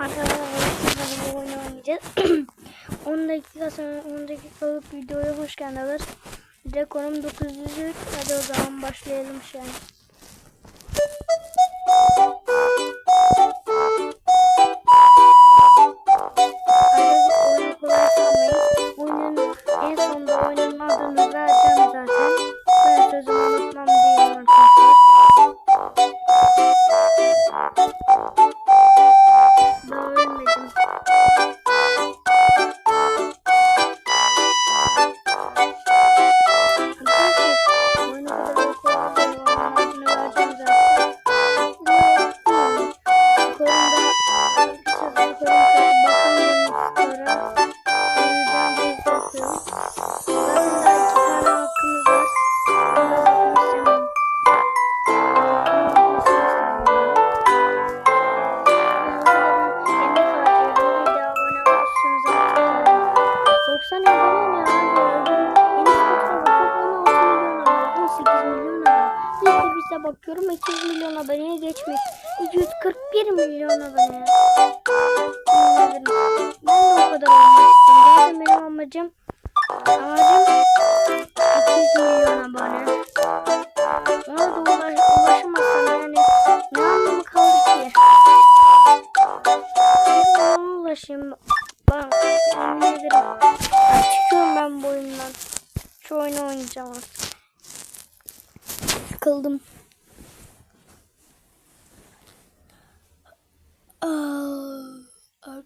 Arkadaşlar bu oyunu oynayacağız. 10 dakika sonra 10 dakikalık videoya hoş geldiniz. Rekorum 903. Hadi o zaman başlayalım şu an. Oyunun en sonunda oyunun adını vereceğim zaten. Ben sözümü 200 milyon aboneye geçmiş. 241 milyon abone.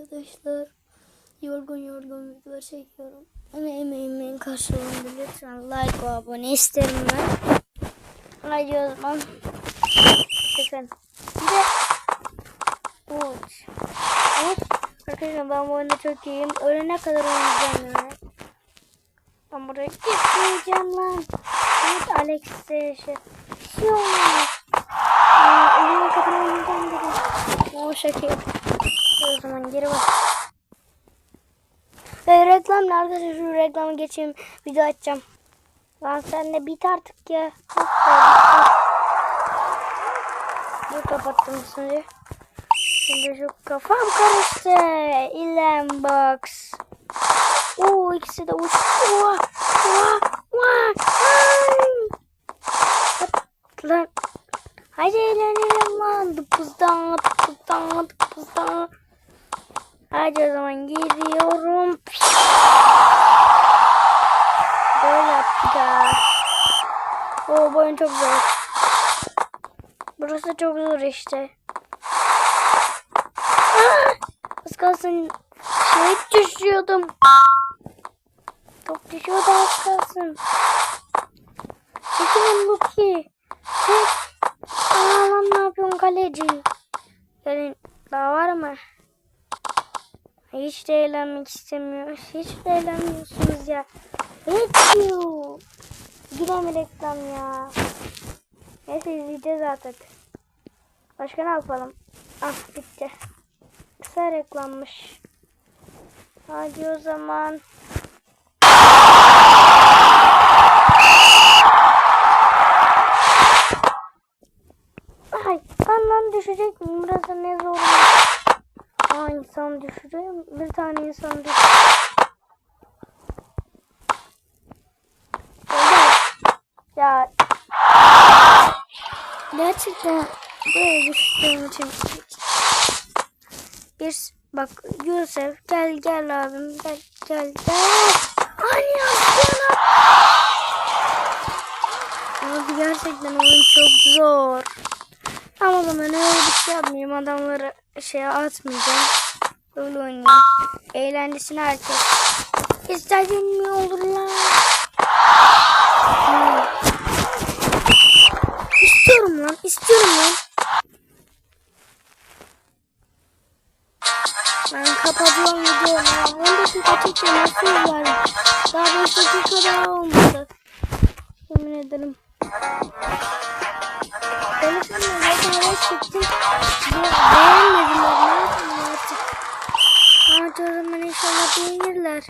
Arkadaşlar yorgun yorgun videolar çekiyorum. Ama emeğimin karşılığında lütfen like ve abone isterim ben. Hadi o zaman. Bakın. Bir de Uç. Evet. Arkadaşlar ben bu oyunda çok iyiyim. Ölene kadar oynayacağım yani. Ben buraya gitmeyeceğim lan. Evet Alex'e şey. Bir şey olmaz. Aa, Ölene kadar oynayacağım dedim. O şaka yap. Zaman geri bak. Ee, reklam ne arkadaşlar şu reklamı geçeyim. Video açacağım. Lan sen de bit artık ya. Dur kapattım şimdi. Şimdi şu kafam karıştı. İlem box. Oo ikisi de uç. Oha. Oha. Oha. Lan. Hadi eğlenelim lan. Dıpızdan, dıpızdan, dıpızdan. Hadi o zaman giriyorum. Böyle yaptık ya. Oo bu oyun çok zor. Burası çok zor işte. Aa! Az kalsın şey düşüyordum. Top düşüyordu az kalsın. Çekilin bu ki. Çek. Aa lan ne yapıyorsun kaleci? Gelin daha var mı? Hiç de eğlenmek istemiyor. Hiç de eğlenmiyorsunuz ya. Hiç you. Yine mi reklam ya? Neyse izleyeceğiz artık. Başka ne yapalım? Ah bitti. Kısa reklammış. Hadi o zaman. Ay ben lan düşecek miyim? Burası ne zor. Aa insan düşürüyor mu? Bir tane insan düşürüyor. Ya gerçekten böyle düştüğüm için bir bak Yusuf gel gel abim gel gel gel. Ay aslında. Abi gerçekten oyun çok zor. Ama zaman öyle bir şey yapmayayım. Adamları şeye atmayacağım. Öyle oynayayım. Eğlencesine herkes. İstediğin mi olur lan? Hmm. İstiyorum lan. istiyorum lan. Ben kapatıyorum videomu. 10 dakika çekeceğim. Nasıl var? Daha 5 dakika daha olmadı. Yemin ederim. Ben sana reklamı çektim. Be beğenmediler. Ne yapayım artık? O zaman inşallah beğenirler.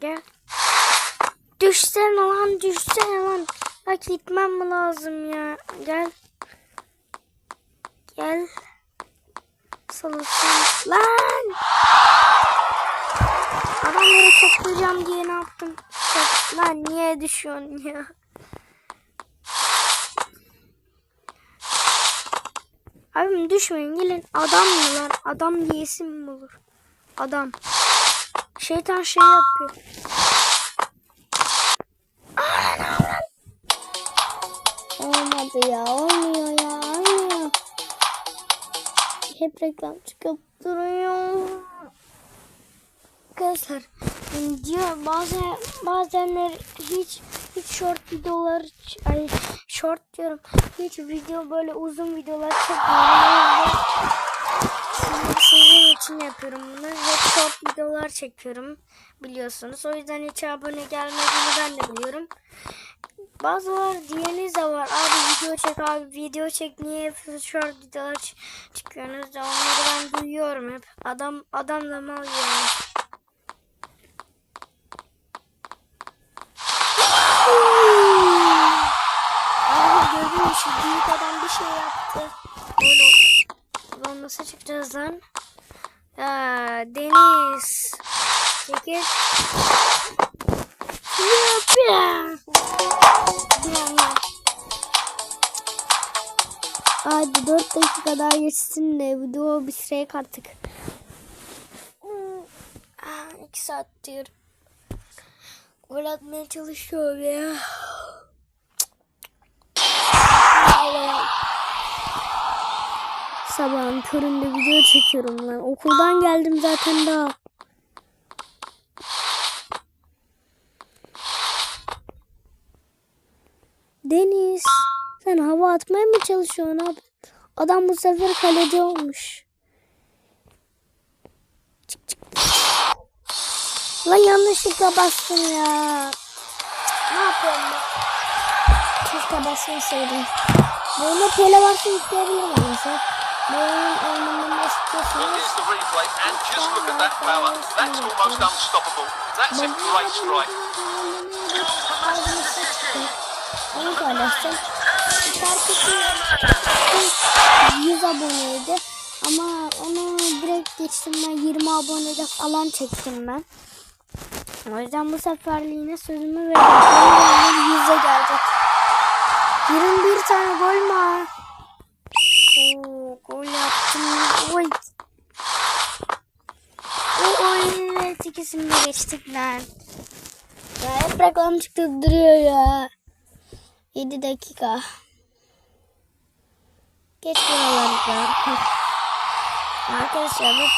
Gel. Düşsene lan düşsene lan. Bak gitmem mi lazım ya. Gel. Gel. olursun? Lan! Adamları toplayacağım diye ne yaptım? Lan niye düşüyorsun ya? Abim düşmeyin gelin. Adam mı lan? Adam diye isim mi olur? Adam. Şeytan şey yapıyor. Olmadı ya. Olmuyor ya. Olmuyor. Hep reklam çıkıp duruyor. Arkadaşlar diyor bazen bazenler hiç hiç short videolar ay short diyorum hiç video böyle uzun videolar çekmiyorum. Sizin, için yapıyorum bunu ve short videolar çekiyorum biliyorsunuz. O yüzden hiç abone gelmediğini ben de biliyorum. Bazılar diyeniz de var. Abi video çek abi video çek niye short videolar çıkıyorsunuz da onları ben duyuyorum hep. Adam adam da mal yani. Abi gördün mü şu büyük adam bir şey yaptı. Böyle Lan nasıl çıkacağız lan? Ya Deniz. Çekil. Hadi 4 dakika daha geçsin de video bitirek artık. 2 saattir gol atmaya çalışıyor ya. Sabahın köründe video çekiyorum lan. Okuldan geldim zaten daha. Deniz, sen hava atmaya mı çalışıyorsun abi? Adam bu sefer kaleci olmuş. Çık çık. Lan yanlışlıkla bastım ya. Ne yapıyorum ben? Keşke basmasaydım. Bu oyunda tele varsa yükleyebilirim arkadaşlar. Bu oyunun oynamamı Well, istiyorsanız here's the replay, and just look at that power. That's almost unstoppable. That's a great strike. Onu paylaşacağım. Şarkısı 100 aboneydi. Ama onu direkt geçtim ben 20 abonede falan çektim ben. O yüzden bu seferliğine sözümü veriyorum. 100'e gelecek. 21 tane gol mü? Oo, gol yaptım. Oy. Oy, evet ikisini de geçtik lan. Ya hep reklam çıktı duruyor ya. 7 dakika. Geç buraları ya. Arkadaşlar bak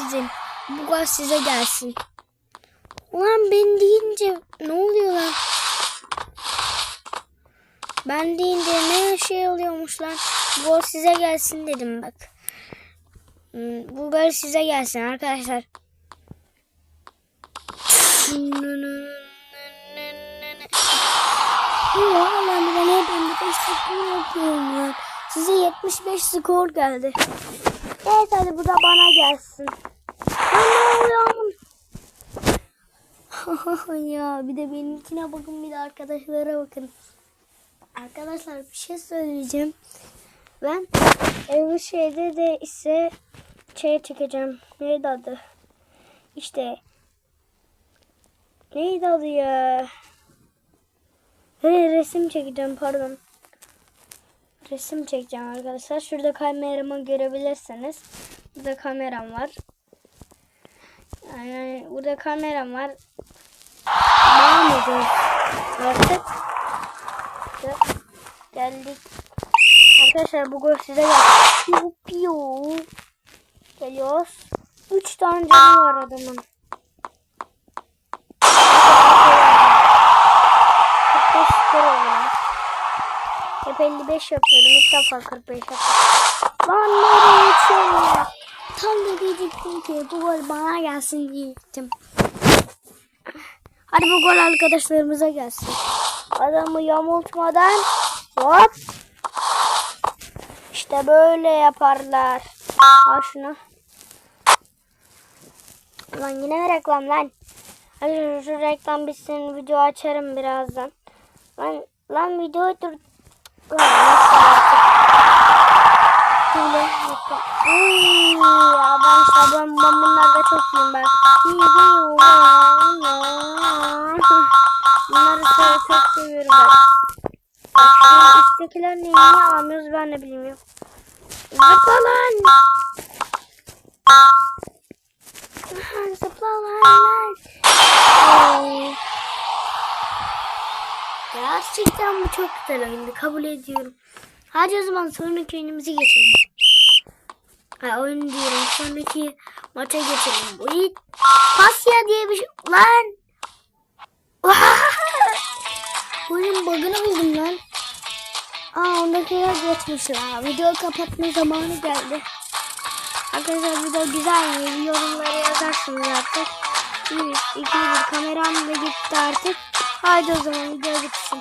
izin. Bu gol size gelsin. Ulan ben deyince ne oluyor lan? Ben deyince ne şey oluyormuş lan? Bu size gelsin dedim bak. Hmm, Bu gol size gelsin arkadaşlar. Allah'ım ben hep 55 skor yapıyorum ya. Size 75 skor geldi. Evet hadi bu da bana gelsin. Ya bir de benimkine bakın bir de arkadaşlara bakın. Arkadaşlar bir şey söyleyeceğim. Ben bu şeyde de ise şey çekeceğim. Neydi adı? İşte neydi adı ya? He, resim çekeceğim pardon. Resim çekeceğim arkadaşlar. Şurada kameramı görebilirsiniz. Burada kameram var. Yani burada kameram var. Devam ediyoruz artık. İşte geldik. Arkadaşlar bu gol size geldi. Piu piu. Geliyoruz. Üç tane canı var adamın. 45 skor oldu lan. Hep 55 yapıyordum. İlk defa 45 yaptım. Lan nereye geçiyorum? Tam da diyecektim ki bu gol bana gelsin diyecektim. Hadi bu gol arkadaşlarımıza gelsin. Adamı yamultmadan hop. İşte böyle yaparlar. Al şunu. Lan yine mi reklam lan? Hadi şu, reklam bitsin video açarım birazdan. Lan, lan videoyu dur. Artık? bile. Uy, arkadaşlar ben, ben bunlarda çok iyiyim bak. Bunları çok, çok seviyorum bak. Bak üsttekiler niye alamıyoruz ben de bilmiyorum. Zıpla lan. Lan Zıpla lan lan. Ay. Gerçekten bu çok güzel oyundu. Kabul ediyorum. Hadi o zaman sonraki oyunumuzu geçelim. Ha, oyun diyorum. Sonraki maça geçelim. Bu ilk Pasya diye bir şey. Lan. Oyunun bug'ını buldum lan. Aa ondakiler geçmişler. Ha, Video kapatma zamanı geldi. Arkadaşlar video güzel mi? Yorumlara yazarsınız artık. 1, 2, 1 kameram da gitti artık. Haydi o zaman video bitsin.